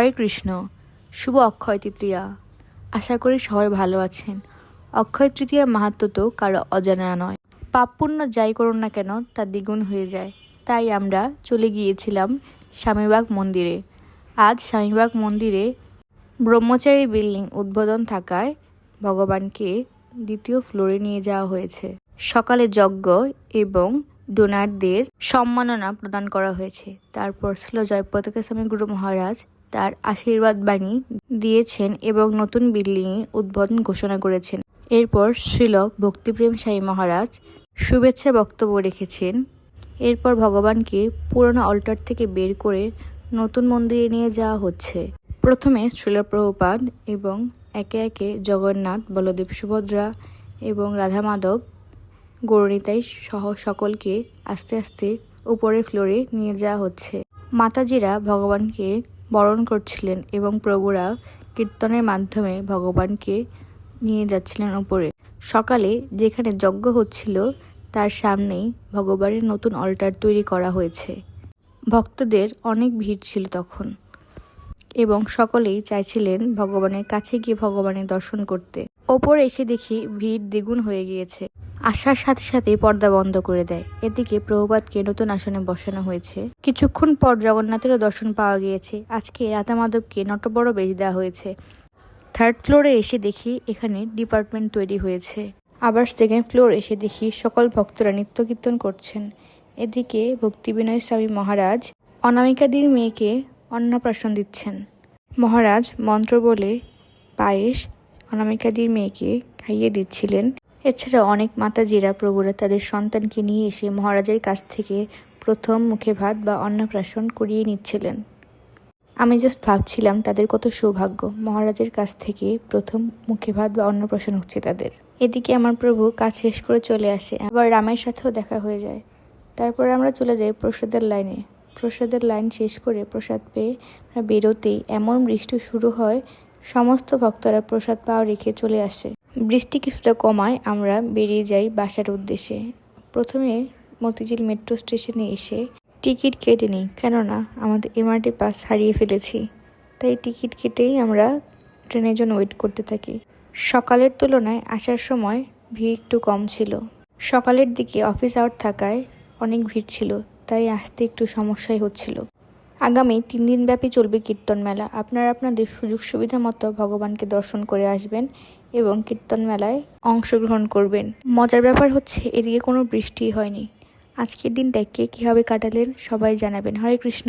হরে কৃষ্ণ, শুভ অক্ষয় তৃতীয়া। আশা করি সবাই ভালো আছেন। অক্ষয় তৃতীয়ার মাহাত্ম তো কারও অজানা নয়। পাপ পুণ্য যাই করুন না কেন, তা দ্বিগুণ হয়ে যায়। তাই আমরা চলে গিয়েছিলাম স্বামীবাগ মন্দিরে। আজ স্বামীবাগ মন্দিরে ব্রহ্মচারী বিল্ডিং উদ্বোধন থাকায় ভগবানকে দ্বিতীয় ফ্লোরে নিয়ে যাওয়া হয়েছে। সকালে যজ্ঞ এবং ডোনারদের সম্মাননা প্রদান করা হয়েছে। তারপর ছিল জয়পতাকা স্বামী গুরু মহারাজ তার আশীর্বাদ বাণী দিয়েছেন এবং নতুন বিল্ডিং উদ্বোধন ঘোষণা করেছেন। এরপর ছিল ভক্তিপ্রেম সাই মহারাজ শুভেচ্ছা বক্তব্য রেখেছেন। এরপর ভগবানকে পুরনো অল্টার থেকে বের করে নতুন মন্দিরে নিয়ে যাওয়া হচ্ছে। প্রথমে শ্রীল প্রভুপাদ এবং একে একে জগন্নাথ, বলদেব সুভদ্রা এবং রাধা মাধব গৌরনীতাই সহ সকলকে আস্তে আস্তে উপরের ফ্লোরে নিয়ে যাওয়া হচ্ছে। মাতাজিরা ভগবানকে বরণ করছিলেন এবং প্রভুরা কীর্তনের মাধ্যমে ভগবানকে নিয়ে যাচ্ছিলেন ওপরে সকালে যেখানে যজ্ঞ হচ্ছিল, তার সামনেই ভগবানের নতুন অল্টার তৈরি করা হয়েছে। ভক্তদের অনেক ভিড় ছিল তখন। এবং সকলেই চাইছিলেন ভগবানের কাছে গিয়ে ভগবানের দর্শন করতে। ওপর এসে দেখি ভিড় দ্বিগুণ হয়ে গিয়েছে। আসার সাথে সাথে পর্দা বন্ধ করে দেয়। এদিকে প্রভুপাতকে নতুন আসনে বসানো হয়েছে। কিছুক্ষণ পর জগন্নাথেরও দর্শন পাওয়া গিয়েছে। আজকে রাধা মাধবকে নটবড় বেশ দেওয়া হয়েছে। থার্ড ফ্লোরে এসে দেখি এখানে ডিপার্টমেন্ট তৈরি হয়েছে। আবার সেকেন্ড ফ্লোর এসে দেখি সকল ভক্তরা নৃত্য কীর্তন করছেন। এদিকে ভক্তি বিনয় স্বামী মহারাজ অনামিকাদির মেয়েকে অন্নপ্রাশন দিচ্ছেন। মহারাজ মন্ত্র বলে পায়েস, অনামিকাদির মেয়েকে খাইয়ে দিচ্ছিলেন। এছাড়া অনেক মাতাজিরা প্রভুরা তাদের সন্তানকে নিয়ে এসে মহারাজের কাছ থেকে প্রথম মুখে ভাত বা অন্নপ্রাশন করিয়ে নিচ্ছিলেন। আমি জাস্ট ভাবছিলাম তাদের কত সৌভাগ্য, মহারাজের কাছ থেকে প্রথম মুখে ভাত বা অন্নপ্রাশন হচ্ছে তাদের। এদিকে আমার প্রভু কাজ শেষ করে চলে আসে, আবার রামের সাথেও দেখা হয়ে যায়। তারপর আমরা চলে যাই প্রসাদের লাইনে। প্রসাদের লাইন শেষ করে প্রসাদ পেয়ে আমরা বেরোতেই এমন বৃষ্টি শুরু হয়, সমস্ত ভক্তরা প্রসাদ পাও রেখে চলে আসে। বৃষ্টি কিছুটা কমায়, আমরা বেরিয়ে যাই বাসার উদ্দেশ্যে। প্রথমে মতিঝিল মেট্রো স্টেশনে এসে টিকিট কেটে নিই, কেননা আমাদের এমআরটি পাস হারিয়ে ফেলেছি। তাই টিকিট কেটেই আমরা ট্রেনের জন্য ওয়েট করতে থাকি। সকালের তুলনায় আসার সময় ভিড় একটু কম ছিল। সকালের দিকে অফিস আওয়ার থাকায় অনেক ভিড় ছিল। তাই আসতে একটু সমস্যাই হচ্ছিল। আগামী তিন দিন ব্যাপী চলবে কীর্তন মেলা। আপনারা আপনাদের সুযোগ সুবিধা মতো ভগবানকে দর্শন করে আসবেন এবং কীর্তন মেলায় অংশগ্রহণ করবেন। মজার ব্যাপার হচ্ছে, এদিকে কোনো বৃষ্টি হয়নি। আজকের দিনটা কে কীভাবে কাটালেন সবাই জানাবেন। হরে কৃষ্ণ।